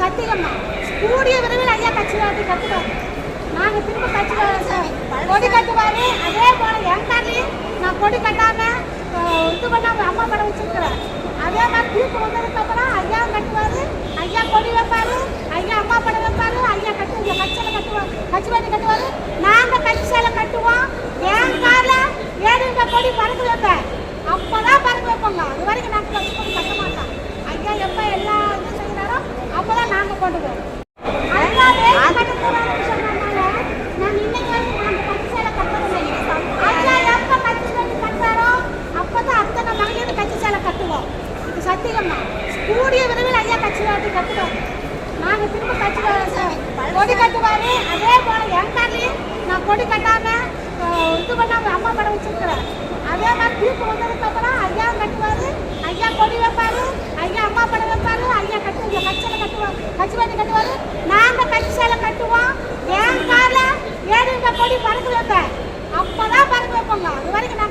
சத்தியம்மா. கூடிய விரைவில் ஐயா கட்சி வாட்டி கட்டுவோம் நாங்கள் திரும்ப கட்சி கொடி கட்டுவார். அதே போல் எங்காலையும் நான் கொடி கட்டாமல் இது பண்ணாமல் அம்மா படம் வச்சுருக்கிறேன் அதே மாதிரி தீர்ப்பு வந்ததுக்கப்புறம் ஐயா கட்டுவார் ஐயா கொடி வைப்பார் ஐயா அம்மா படம் வைப்பார் ஐயா கட்டு இங்கே கட்சியில் கட்டுவார் கட்சி வாட்டி கட்டுவார். நாங்கள் கட்சியில் கட்டுவோம். என் காரில் ஏழு கொடி பறந்து வைப்பேன்? அப்போ தான் பறந்து வைப்போங்க சத்தியம்மா கூடிய விரைவில் ஐயா கட்சி வாட்டி கட்டுவோம் நாங்க திரும்ப கட்சி கொடி கட்டுவாரு அதே போல என் நான் கொடி கட்டாம இது பண்ணாம அம்மா படம் வச்சிருக்கிறேன். அதே மாதிரி தீர்ப்பு வந்ததுக்கு அப்புறம் ஐயா கட்டுவாரு ஐயா கொடி வைப்பாரு ஐயா அம்மா படம் வைப்பாரு ஐயா கட்டு இந்த கட்சியில பஞ்சவதி கட்டுவாரு. நாங்க கட்சி சேலை கட்டுவோம். என் கார்ல ஏழு கொடி பறக்க வைப்பேன். அப்பதான் பறக்க வைப்போங்க. அது வரைக்கும்